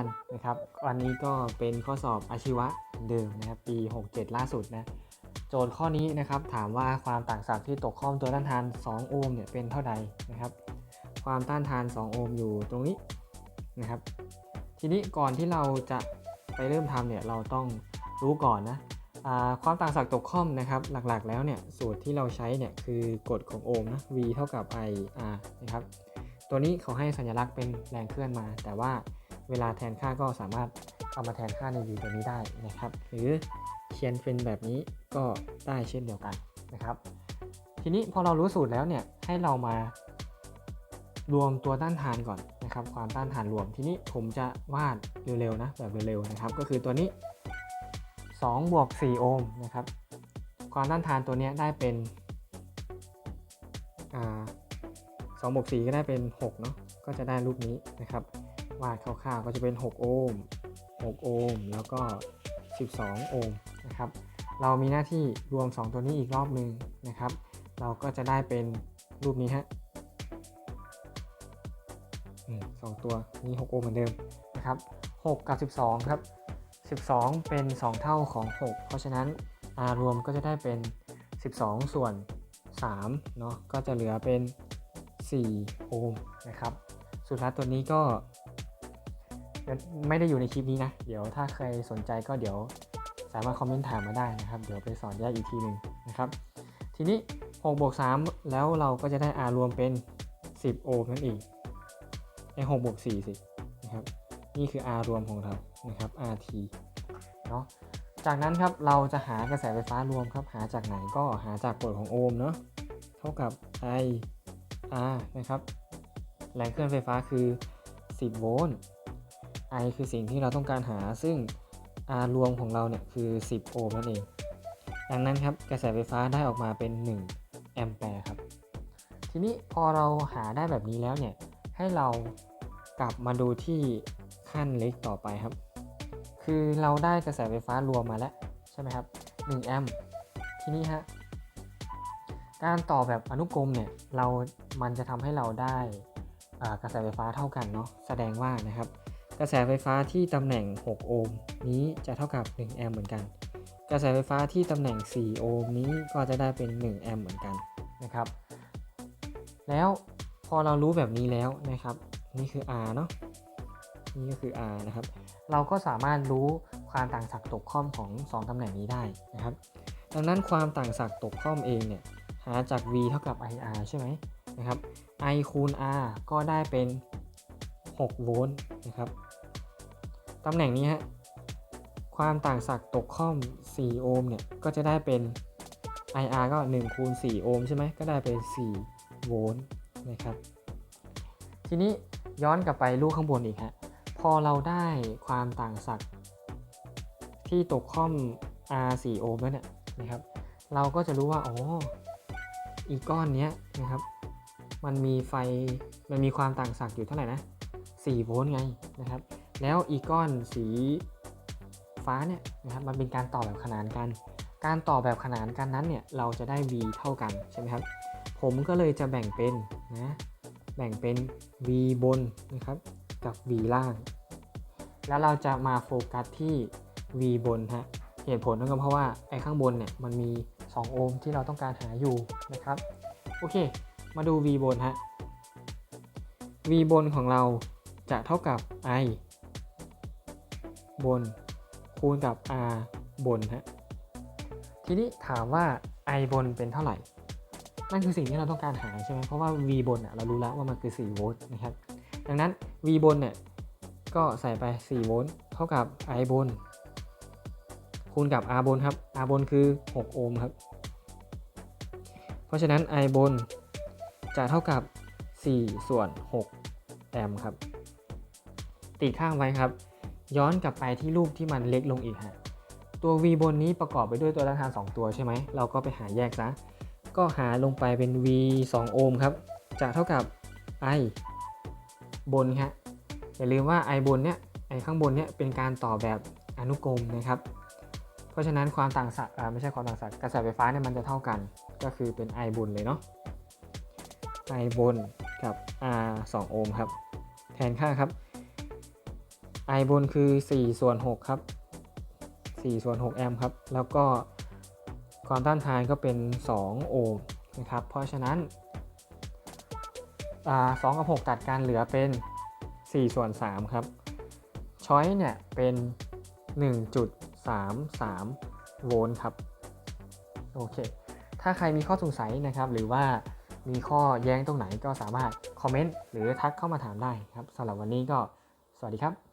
ันนะครับวันนี้ก็เป็นข้อสอบอาชีวะเดิมนะครับปี 67 ล่าสุดนะโจทย์ข้อนี้นะครับถามว่าความต่างศักย์ที่ตกข้อมตัวต้านทาน 2 โอห์มเนี่ยเป็นเท่าใดนะครับ ความต้านทาน 2 โอห์มอยู่ตรงนี้นะครับ ทีนี้ก่อนที่เราจะไปเริ่มทำเนี่ยเราต้องรู้ก่อนนะความต่างศักย์ตกข้อมนะครับหลักๆ แล้วเนี่ยสูตรที่เราใช้เนี่ยคือกฎของโอห์มนะ v เท่ากับ i r นะครับตัวนี้เขาให้สัญลักษณ์เป็นแรงเคลื่อนมา แต่ว่า เวลาแทนค่าก็สามารถเอามาแทนค่าใน v ตัวนี้ได้นะครับ หรือเขียนเป็นแบบนี้ก็ได้เช่นเดียวกันนะครับ ทีนี้พอเรารู้สูตรแล้วเนี่ยให้เรามารวมตัวต้านทานก่อนนะครับ ความต้านทานรวมทีนี้ผมจะวาดเร็วๆนะแบบเร็วๆนะครับ ก็คือตัวนี้2บวก4โอห์มนะครับ ความต้านทานตัวนี้ได้เป็นสอ่า2บวก4ก็ได้เป็น6เนาะก็จะได้รูปนี้นะครับ วาดคร่าวๆก็จะเป็น 6 โอห์ม 6 โอห์ม แล้วก็ 12 โอห์มนะครับ เรามีหน้าที่รวม 2 ตัวนี้อีกรอบหนึ่งนะครับ เราก็จะได้เป็นรูปนี้ฮะสองตัวนี่6โอห์มเหมือนเดิมนะครับ 6 กับ 12 ครับ 12 เป็น 2 เท่าของ 6 เพราะฉะนั้น r รวมก็จะได้เป็น 12 ส่วน3เนาะ ก็จะเหลือเป็น 4 โอห์มนะครับ สุดท้ายตัวนี้ก็ ไม่ได้อยู่ในคลิปนี้นะ เดี๋ยวถ้าใครสนใจก็เดี๋ยวสามารถคอมเมนต์ถามมาได้นะครับ เดี๋ยวไปสอนแยกอีกทีหนึ่งนะครับ ทีนี้6บวก3แล้วเราก็จะได้ R รวมเป็น 10 โอห์มนั่นเองไอ้6บวก4สินะครับ นี่คือ R รวมของเรานะครับ RT เนาะจากนั้นครับเราจะหากระแสไฟฟ้ารวมครับ หาจากไหนก็หาจากกฎของโอห์มเนาะเท่ากับ I R นะครับแรงเคลื่อนไฟฟ้าคือ 10 โวลต์ I คือสิ่งที่เราต้องการหาซึ่ง R รวมของเราเนี่ยคือ 10 โอห์มนั่นเอง ดังนั้นครับกระแสไฟฟ้าได้ออกมาเป็น 1 แอมแปร์ครับ ทีนี้พอเราหาได้แบบนี้แล้วเนี่ย ให้เรากลับมาดูที่ขั้นเล็กต่อไปครับ คือเราได้กระแสไฟฟ้ารวมมาแล้ว ใช่ไหมครับ 1 แอมป์ทีนี้ฮะการต่อแบบอนุกรมเนี่ยเรา มันจะทำให้เราได้กระแสไฟฟ้าเท่ากันเนาะ แสดงว่านะครับ กระแสไฟฟ้าที่ตำแหน่ง 6 โอห์มนี้จะเท่ากับ 1 แอมป์เหมือนกัน กระแสไฟฟ้าที่ตำแหน่ง 4 โอห์มนี้ก็จะได้เป็น 1 แอมป์เหมือนกันนะครับ แล้วพอเรารู้แบบนี้แล้วนะครับ นี่คือ R เนาะนี่ก็คือ R นะครับ เราก็สามารถรู้ความต่างศักย์ตกข้อมของ 2ตำแหน่งนี้ได้นะครับ ดังนั้นความต่างศักย์ตกข้อมเองเนี่ยหาจาก V เท่ากับ IR ใช่ไหมนะครับ I คูณ R ก็ได้เป็น 6 โวลต์นะครับ ตำแหน่งนี้ฮะ ความต่างศักย์ตกข้อม 4 โอห์มเนี่ย ก็จะได้เป็น IR ก็ 1 คูณ 4 โอห์มใช่ไหม ก็ได้เป็น 4 โวลต์นะครับ ทีนี้ย้อนกลับไปลูกข้างบนอีกฮะ พอเราได้ความต่างศักย์ที่ตกข้อม R 4 โอห์มแล้วเนี่ยนะครับ เราก็จะรู้ว่า อ๋อ อีกก้อนนี้นะครับ มันมีไฟ มันมีความต่างศักย์อยู่เท่าไหร่นะ 4 โวลต์ไงนะครับ แล้วอีก้อนสีฟ้าเนี่ยนะครับมันเป็นการต่อแบบขนานกัน การต่อแบบขนานกันนั้นเนี่ยเราจะได้ v เท่ากันใช่ไหมครับ ผมก็เลยจะแบ่งเป็นนะแบ่งเป็น v บนนะครับกับ v ล่าง แล้วเราจะมาโฟกัสที่ v บนฮะเหตุผลนั่นก็เพราะว่าไอ้ข้างบนเนี่ยมันมี 2 โอห์มที่เราต้องการหาอยู่นะครับโอเค มาดู v บนฮะ v บนของเราจะเท่ากับ i บนคูณกับ r บนฮะทีนี้ถามว่า i บนเป็นเท่าไหร่ นั่นคือสิ่งที่เราต้องการหาใช่ไหมเพราะว่า v บนอะเรารู้แล้วว่ามันคือ 4 โวลต์นะครับ ดังนั้น v บนเนี่ยก็ใส่ไป 4 โวลต์เท่ากับ i บน คูณกับ r บนครับ r บนคือ 6 โอห์มครับ เพราะฉะนั้น i บนจะเท่ากับ 4 ส่วน 6 แอมป์ครับติดข้างไว้ครับ ย้อนกลับไปที่รูปที่มันเล็กลงอีกฮะ ตัว v บนนี้ประกอบไปด้วยตัวต้านทาน 2 ตัวใช่ไหม เราก็ไปหาแยกซะ ก็หาลงไปเป็น v 2โอห์มครับ จะเท่ากับ i บนฮะ อย่าลืมว่า i บนเนี้ยไอข้างบนเนี้ยเป็นการต่อแบบอนุกรมนะครับ เพราะฉะนั้นความต่างศักย์ไม่ใช่ความต่างศักย์กระแสไฟฟ้าเนี่ยมันจะเท่ากัน ก็คือเป็น i บนเลยเนาะ i บนกับ r 2โอห์มครับ แทนค่าครับ I บนคือ 4 ส่วน 6 ครับ 4 ส่วน 6 แอมป์ครับ แล้วก็ความต้านทานก็เป็น 2 โอห์มนะครับ เพราะฉะนั้นสอ่า2กับ6ตัดกันเหลือเป็น 4 ส่วน 3 ครับ ช้อยเนี่ยเป็น 1.33 โวลต์ครับ โอเค ถ้าใครมีข้อสงสัยนะครับ หรือว่ามีข้อแย้งตรงไหนก็สามารถคอมเมนต์หรือทักเข้ามาถามได้ครับสำหรับวันนี้ก็สวัสดีครับ